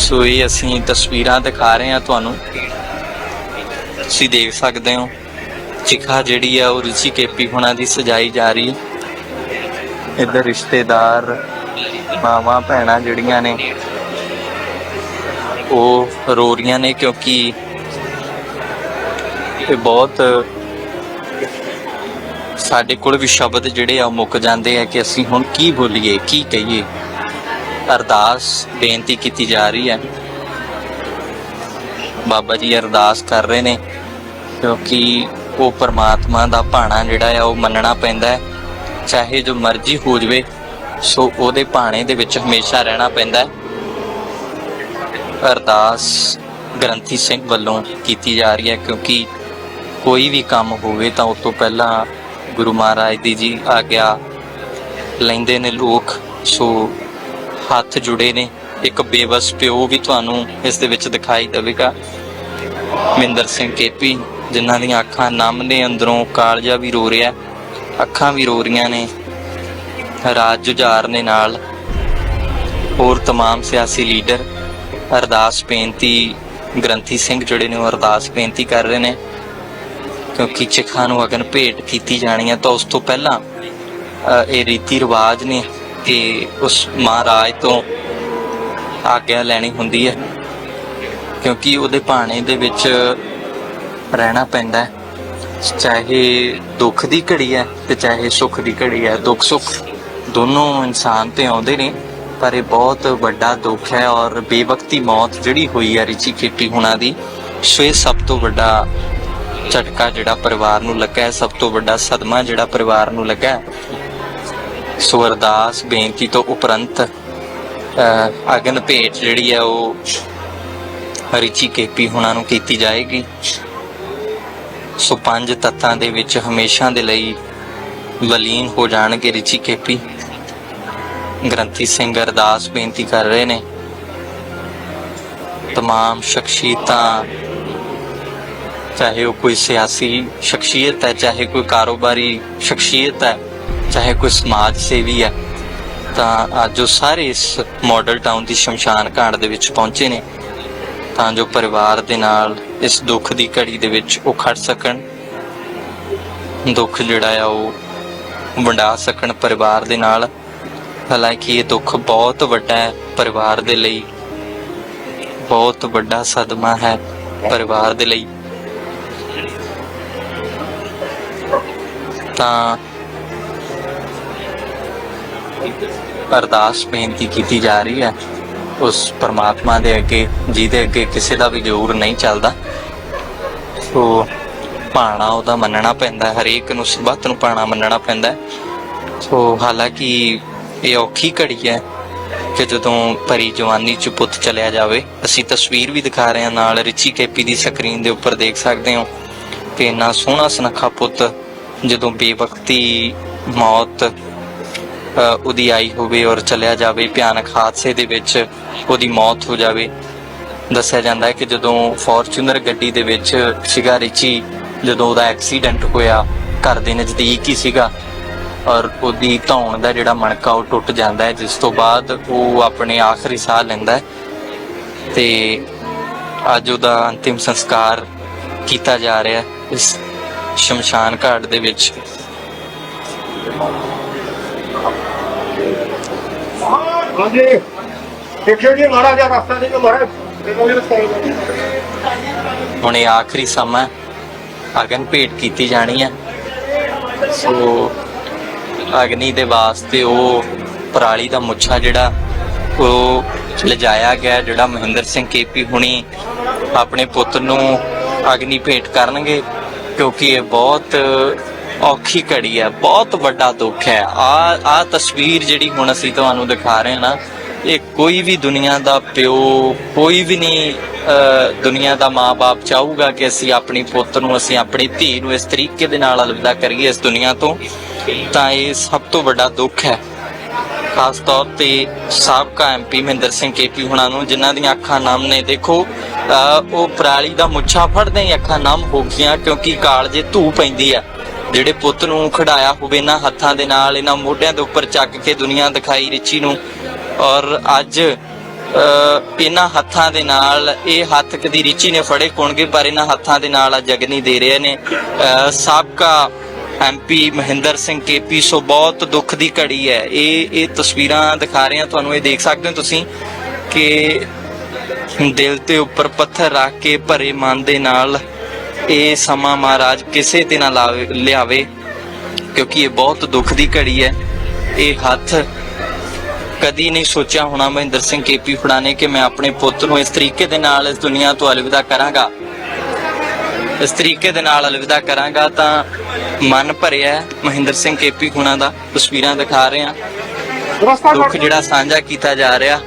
ਸੋ ਇਹ ਅਸੀਂ ਤਸਵੀਰਾਂ ਦਿਖਾ ਰਹੇ ਹਾਂ ਤੁਹਾਨੂੰ। ਤੁਸੀਂ ਦੇਖ ਸਕਦੇ ਹੋ, ਚਿਖਾ ਜਿਹੜੀ ਆ ਉਹ ਰਿਚੀ ਕੇਪੀ ਹੁਣਾਂ ਦੀ ਸਜਾਈ ਜਾ ਰਹੀ ਹੈ। ਇੱਧਰ ਰਿਸ਼ਤੇਦਾਰ, ਮਾਵਾਂ, ਭੈਣਾਂ ਜਿਹੜੀਆਂ ਨੇ, ਉਹ ਰੋ ਰਹੀਆਂ ਨੇ ਕਿਉਂਕਿ ਇਹ ਬਹੁਤ ਸਾਡੇ ਕੋਲ ਵੀ ਸ਼ਬਦ ਜਿਹੜੇ ਆ ਉਹ ਮੁੱਕ ਜਾਂਦੇ ਆ ਕਿ ਅਸੀਂ ਹੁਣ ਕੀ ਬੋਲੀਏ, ਕੀ ਕਹੀਏ। ਅਰਦਾਸ ਬੇਨਤੀ ਕੀਤੀ ਜਾ ਰਹੀ ਹੈ। ਬਾਬਾ ਜੀ ਅਰਦਾਸ ਕਰ ਰਹੇ ਨੇ, ਕਿਉਂਕਿ ਉਹ ਪਰਮਾਤਮਾ ਦਾ ਭਾਣਾ ਜਿਹੜਾ ਆ ਉਹ ਮੰਨਣਾ ਪੈਂਦਾ ਹੈ। ਚਾਹੇ ਜੋ ਮਰਜ਼ੀ ਹੋ ਜਵੇ, ਸੋ ਉਹਦੇ ਭਾਣੇ ਦੇ ਵਿੱਚ ਹਮੇਸ਼ਾ ਰਹਿਣਾ ਪੈਂਦਾ ਹੈ। ਅਰਦਾਸ ਗ੍ਰੰਥੀ ਸਿੰਘ ਵੱਲੋਂ ਕੀਤੀ ਜਾ ਰਹੀ ਹੈ, ਕਿਉਂਕਿ ਕੋਈ ਵੀ ਕੰਮ ਹੋਵੇ ਤਾਂ ਉਸ ਤੋਂ ਪਹਿਲਾਂ ਗੁਰੂ ਮਹਾਰਾਜ ਦੀ ਜੀ ਆਗਿਆ ਲੈਂਦੇ ਨੇ ਲੋਕ, ਸੋ ਹੱਥ ਜੁੜੇ ਨੇ ਇੱਕ ਬੇਵਸ ਪਿਓ ਵੀ ਤੁਹਾਨੂੰ ਇਸ ਦੇ ਵਿੱਚ ਦਿਖਾਈ ਦੇਵੇਗਾ ਮਿੰਦਰ ਸਿੰਘ ਕੇਪੀ ਜਿਨ੍ਹਾਂ ਦੀਆਂ ਅੱਖਾਂ ਨਮ ਨੇ ਅੰਦਰੋਂ ਕਾਲਜਾ ਵੀ ਰੋ ਰਿਹਾ ਅੱਖਾਂ ਵੀ ਰੋ ਰਹੀਆਂ ਨੇ ਰਾਜ ਜੁਝਾਰ ਨੇ ਨਾਲ ਹੋਰ तमाम ਸਿਆਸੀ ਲੀਡਰ ਅਰਦਾਸ ਬੇਨਤੀ ਗ੍ਰੰਥੀ ਸਿੰਘ ਜਿਹੜੇ ਨੇ ਉਹ ਅਰਦਾਸ ਬੇਨਤੀ ਕਰ ਰਹੇ ਨੇ ਕਿਉਂਕਿ ਚਿਖਾਂ ਨੂੰ ਅਗਨ ਭੇਟ ਕੀਤੀ ਜਾਣੀ ਹੈ ਤਾਂ ਉਸ ਤੋਂ ਪਹਿਲਾਂ ਅ, ਇਹ ਰੀਤੀ ਰਿਵਾਜ ਨੇ ਕਿ ਉਸ ਮਹਾਰਾਜ ਤੋਂ ਆਗਿਆ ਲੈਣੀ ਹੁੰਦੀ ਹੈ, ਕਿਉਂਕਿ ਉਹਦੇ ਭਾਣੇ ਦੇ ਵਿੱਚ ਰਹਿਣਾ ਪੈਂਦਾ ਹੈ। ਚਾਹੇ ਦੁੱਖ ਦੀ ਘੜੀ ਹੈ ਤੇ ਚਾਹੇ ਸੁੱਖ ਦੀ ਘੜੀ ਹੈ, ਦੁੱਖ ਸੁੱਖ ਦੋਨੋਂ ਇਨਸਾਨ ਤੇ ਆਉਂਦੇ ਨੇ, ਪਰ ਇਹ ਬਹੁਤ ਵੱਡਾ ਦੁੱਖ ਹੈ ਔਰ ਬੇਵਕਤੀ ਮੌਤ ਜਿਹੜੀ ਹੋਈ ਹੈ ਰਿਚੀ ਖੇਪੀ ਹੁਣਾਂ ਦੀ, ਸੋ ਇਹ ਸਭ ਤੋਂ ਵੱਡਾ ਝਟਕਾ ਜਿਹੜਾ ਪਰਿਵਾਰ ਨੂੰ ਲੱਗਾ ਹੈ, ਸਭ ਤੋਂ ਵੱਡਾ ਸਦਮਾ ਜਿਹੜਾ ਪਰਿਵਾਰ ਨੂੰ ਲੱਗਾ ਹੈ। ਸੋ ਅਰਦਾਸ ਬੇਨਤੀ ਤੋਂ ਉਪਰੰਤ ਅਹ, ਅਗਨ ਭੇਟ ਜਿਹੜੀ ਹੈ ਉਹ ਰਿਚੀ ਕੇਪੀ ਹੁਣਾਂ ਨੂੰ ਕੀਤੀ ਜਾਏਗੀ ਸੋ ਪੰਜ ਤੱਤਾਂ ਦੇ ਵਿੱਚ ਹਮੇਸ਼ਾ ਦੇ ਲਈ ਵਲੀਨ ਹੋ ਜਾਣਗੇ ਰਿਚੀ ਕੇਪੀ ਗ੍ਰੰਥੀ ਸਿੰਘ ਅਰਦਾਸ ਬੇਨਤੀ ਕਰ ਰਹੇ ਨੇ तमाम ਸ਼ਖਸੀਅਤਾਂ ਚਾਹੇ ਉਹ ਕੋਈ ਸਿਆਸੀ ਸ਼ਖਸੀਅਤ ਹੈ ਚਾਹੇ ਕੋਈ ਕਾਰੋਬਾਰੀ ਸ਼ਖਸੀਅਤ ਹੈ ਚਾਹੇ ਕੋਈ ਸਮਾਜ ਸੇਵੀ ਹੈ ਤਾਂ ਅੱਜ ਉਹ ਸਾਰੇ ਇਸ ਮਾਡਲ ਟਾਊਨ ਦੀ ਸ਼ਮਸ਼ਾਨ ਘਾਟ ਦੇ ਵਿੱਚ ਪਹੁੰਚੇ ਨੇ। ਤਾਂ ਜੋ ਪਰਿਵਾਰ ਦੇ ਨਾਲ ਇਸ ਦੁੱਖ ਦੀ ਘੜੀ ਦੇ ਵਿੱਚ ਉਹ ਖੜ ਸਕਣ। ਦੁੱਖ ਜਿਹੜਾ ਆ, ਉਹ ਵੰਡਾ ਸਕਣ ਪਰਿਵਾਰ ਦੇ ਨਾਲ। ਹਾਲਾਂਕਿ ਇਹ ਦੁੱਖ ਬਹੁਤ ਵੱਡਾ ਹੈ ਪਰਿਵਾਰ ਦੇ ਲਈ। ਬਹੁਤ ਵੱਡਾ ਸਦਮਾ ਹੈ ਪਰਿਵਾਰ ਦੇ ਲਈ। ਤਾਂ ਅਰਦਾਸ, ਬੇਨਤੀ ਕੀਤੀ ਜਾ ਰਹੀ ਹੈ। ਉਸ ਪਰਮਾਤਮਾ ਦੇ ਅੱਗੇ, ਜਿਹਦੇ ਅੱਗੇ ਕਿਸੇ ਦਾ ਵੀ ਜ਼ੋਰ ਨਹੀਂ ਚੱਲਦਾ ਸੋ ਪਾਣਾ ਉਹਦਾ ਮੰਨਣਾ ਪੈਂਦਾ, ਹਰੇਕ ਨੂੰ ਸਬਤ ਨੂੰ ਪਾਣਾ ਮੰਨਣਾ ਪੈਂਦਾ ਸੋ ਹਾਲਾਂਕਿ ਇਹ ਔਖੀ ਘੜੀ ਹੈ ਕਿ ਜਦੋਂ ਪਰੀ ਜਵਾਨੀ ਚ ਪੁੱਤ ਚਲਿਆ ਜਾਵੇ, ਅਸੀਂ ਤਸਵੀਰ ਵੀ ਦਿਖਾ ਰਹੇ ਹਾਂ ਨਾਲ, ਰਿਚੀ ਕੇਪੀ ਦੀ ਸਕਰੀਨ ਦੇ ਉੱਪਰ ਦੇਖ ਸਕਦੇ ਹੋ ਕਿ ਇੰਨਾ ਸੋਹਣਾ ਸੁਨੱਖਾ ਪੁੱਤ, ਜਦੋਂ ਬੇਵਕਤੀ ਮੌਤ ਉਹਦੀ ਆਈ ਹੋਵੇ ਔਰ ਚਲਿਆ ਜਾਵੇ, ਭਿਆਨਕ ਹਾਦਸੇ ਦੇ ਵਿੱਚ ਉਹਦੀ ਮੌਤ ਹੋ ਜਾਵੇ। ਦੱਸਿਆ ਜਾਂਦਾ ਹੈ ਕਿ ਜਦੋਂ ਫੋਰਚੂਨਰ ਗੱਡੀ ਦੇ ਵਿੱਚ ਸੀਗਾ ਰਿਚੀ, ਜਦੋਂ ਉਹਦਾ ਐਕਸੀਡੈਂਟ ਹੋਇਆ, ਘਰ ਦੇ ਨਜ਼ਦੀਕ ਹੀ ਸੀਗਾ ਔਰ ਉਹਦੀ ਧੌਣ ਦਾ ਜਿਹੜਾ ਮਣਕਾ ਉਹ ਟੁੱਟ ਜਾਂਦਾ ਹੈ, ਜਿਸ ਤੋਂ ਬਾਅਦ ਉਹ ਆਪਣੇ ਆਖਰੀ ਸਾਹ ਲੈਂਦਾ ਹੈ। ਤੇ ਅੱਜ ਉਹਦਾ ਅੰਤਿਮ ਸੰਸਕਾਰ ਕੀਤਾ ਜਾ ਰਿਹਾ ਇਸ ਸ਼ਮਸ਼ਾਨ ਘਾਟ ਦੇ ਵਿੱਚ। ਹਾਂਜੀ। ਦੇਖਿਓ ਜੀ, ਮਾੜਾ ਜਿਹਾ ਰਸਤਾ ਨਹੀਂ ਮਾਰਾ ਹੁਣ ਇਹ ਆਖਰੀ ਸਮਾਂ ਅਗਨ ਭੇਟ ਕੀਤੀ ਜਾਣੀ ਹੈ। ਸੋ, ਅਗਨੀ ਦੇ ਵਾਸਤੇ ਉਹ ਪਰਾਲੀ ਦਾ ਮੁੱਛਾ ਜਿਹੜਾ, ਉਹ ਲਿਜਾਇਆ ਗਿਆ ਜਿਹੜਾ ਮਹਿੰਦਰ ਸਿੰਘ ਕੇਪੀ ਹੁਣੀ ਆਪਣੇ ਪੁੱਤ ਨੂੰ ਅਗਨੀ ਭੇਟ ਕਰਨਗੇ, ਕਿਉਂਕਿ ਇਹ ਬਹੁਤ ਔਖੀ ਘੜੀ ਹੈ ਬਹੁਤ ਵੱਡਾ ਦੁੱਖ ਹੈ। ਆ ਆ ਤਸਵੀਰ ਜਿਹੜੀ ਹੁਣ ਅਸੀਂ ਤੁਹਾਨੂੰ ਦਿਖਾ ਰਹੇ ਹਾਂ ਨਾ ਇਹ ਕੋਈ ਵੀ ਦੁਨੀਆ ਦਾ ਪਿਓ ਕੋਈ ਵੀ ਨਹੀਂ ਅਹ, ਦੁਨੀਆ ਦਾ ਮਾਪੇ ਚਾਹੂਗਾ ਕਿ ਅਸੀਂ ਆਪਣੀ ਪੁੱਤ ਨੂੰ ਅਸੀਂ ਆਪਣੀ ਧੀ ਨੂੰ ਇਸ ਤਰੀਕੇ ਦੇ ਨਾਲ ਅਲਵਿਦਾ ਕਰੀਏ ਇਸ ਦੁਨੀਆ ਤੋਂ ਤਾਂ ਇਹ ਸਭ ਤੋਂ ਵੱਡਾ ਦੁੱਖ ਹੈ। ਖਾਸ ਤੌਰ ਤੇ ਸਾਬਕਾ ਐਮਪੀ ਮਹਿੰਦਰ ਸਿੰਘ ਕੇਪੀ ਹੁਣਾਂ ਨੂੰ ਜਿਨ੍ਹਾਂ ਦੀਆਂ ਅੱਖਾਂ ਨਮ ਨੇ। ਦੇਖੋ ਅਹ, ਉਹ ਪਰਾਲੀ ਦਾ ਮੁੱਛਾ ਫੜਦੇ ਹੀ ਅੱਖਾਂ ਨਮ ਹੋ ਗਈਆਂ ਕਿਉਂਕਿ ਕਾਲਜੇ ਧੂ ਪੈਂਦੀ ਆ ਜਿਹੜੇ ਪੁੱਤ ਨੂੰ ਖੜਾਇਆ ਹੋਵੇ, ਇਹਨਾਂ ਹੱਥਾਂ ਦੇ ਨਾਲ, ਇਹਨਾਂ ਮੋਢਿਆਂ ਦੇ ਉੱਪਰ ਚੱਕ ਕੇ ਦੁਨੀਆ ਦਿਖਾਈ ਰਿਚੀ ਨੂੰ। ਔਰ ਅੱਜ ਇਹਨਾਂ ਹੱਥਾਂ ਦੇ ਨਾਲ, ਇਹ ਹੱਥ ਕਦੀ ਰਿਚੀ ਨੇ ਫੜੇ ਕੋਣਗੇ ਪਰ ਇਹਨਾਂ ਹੱਥਾਂ ਦੇ ਨਾਲ ਅੱਜ ਅਗਨੀ ਦੇ ਰਹੇ ਨੇ। ਸਾਬਕਾ MP Mahinder Singh KP, so ਬਹੁਤ ਦੁੱਖ ਦੀ ਘੜੀ ਹੈ। ਇਹ ਇਹ ਤਸਵੀਰਾਂ ਦਿਖਾ ਰਹੇ ਹਾਂ, ਤੁਹਾਨੂੰ ਇਹ ਦੇਖ ਸਕਦੇ ਹੋ ਤੁਸੀਂ ਕਿ ਦਿਲ ਤੇ ਉੱਪਰ ਪੱਥਰ ਰੱਖ ਕੇ ਭਰੇ ਮਨ ਦੇ ਨਾਲ ਇਹ ਸਮਾਂ ਮਹਾਰਾਜ ਕਿਸੇ ਤੇ ਨਾ ਲਿਆਵੇ ਕਿਉਂਕਿ ਇਹ ਬਹੁਤ ਦੁੱਖ ਦੀ ਘੜੀ ਹੈ। ਇਹ ਹੱਥ ਕਦੀ ਨਹੀਂ ਸੋਚਿਆ ਹੋਣਾ ਮਹਿੰਦਰ ਸਿੰਘ ਕੇਪੀ ਫੜਾ ਨੇ ਕਿ ਮੈਂ ਆਪਣੇ ਪੁੱਤ ਨੂੰ ਇਸ ਤਰੀਕੇ ਦੇ ਨਾਲ ਇਸ ਦੁਨੀਆ ਤੋਂ ਅਲਵਿਦਾ ਕਰਾਂਗਾ। ਇਸ ਤਰੀਕੇ ਦੇ ਨਾਲ ਅਲਵਿਦਾ ਕਰਾਂਗਾ ਤਾਂ ਮਨ ਭਰਿਆ ਮਹਿੰਦਰ ਸਿੰਘ ਕੇਪੀ ਹੁਣਾਂ ਦਾ ਤਸਵੀਰਾਂ ਦਿਖਾ ਰਹੇ ਰਸਤਾ ਦੁੱਖ ਜਿਹੜਾ ਸਾਂਝਾ ਕੀਤਾ ਜਾ ਰਿਹਾ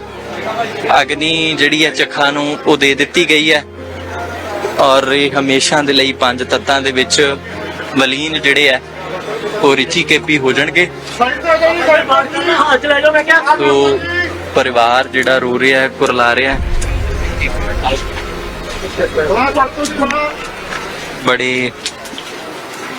ਅਗਨੀ ਜਿਹੜੀ ਹੈ ਚੱਖਾ ਨੂੰ ਉਹ ਦੇ ਦਿੱਤੀ ਗਈ ਹੈ। ਔਰ ਇਹ ਹਮੇਸ਼ਾ ਦੇ ਲਈ ਪੰਜ ਤੱਤਾਂ ਦੇ ਵਿੱਚ ਵਲੀਨ ਜਿਹੜੇ ਹੈ ਉਹ ਰਿਚੀ ਕੇਪੀ ਹੋ ਜਾਣਗੇ। ਸਾਈਡ ਪਰਿਵਾਰ ਜਿਹੜਾ ਰੋ ਰਿਹਾ ਹੈ, ਕੁਰਲਾ ਰਿਹਾ ਬੜੇ